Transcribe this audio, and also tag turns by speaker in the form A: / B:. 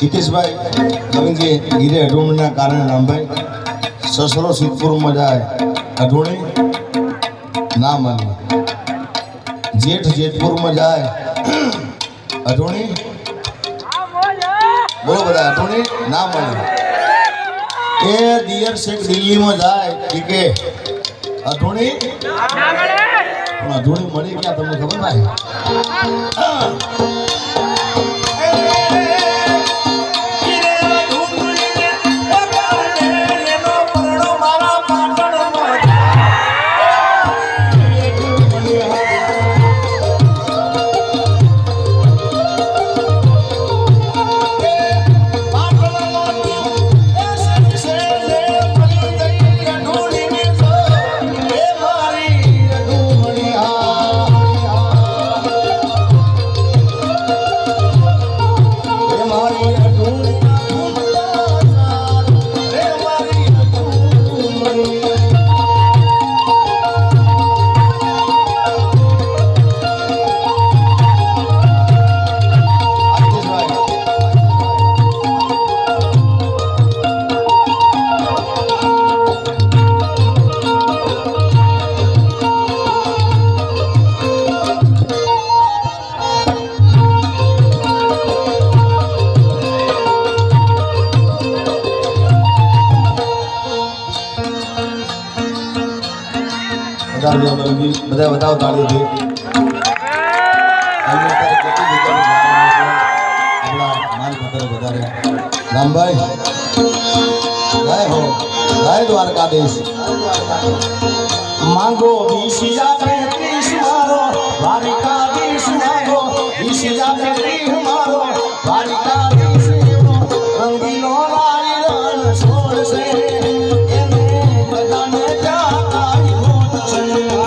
A: હિતેશભાઈ નવીનજી ગીરે અઢોણીના કારણે રામભાઈ, સસરો સિદ્ધપુરમાં જાય, અઢોણી, ના માની. જેઠ જેતપુરમાં જાય, અઢોણી, બોલો બધા, અઢોણી, ના માની. એ દિયર શેખ દિલ્હીમાં જાય કે અઢોણી, પણ અઢોણી મળી ક્યાં, તમને ખબર ભાઈ? Oh. ताली हम लोग की बताओ बताओ ताली दी राम भाई जय हो जय द्वारकाधीश मांगो विषया में कृष्ण मारो द्वारकाधीश मांगो विषया में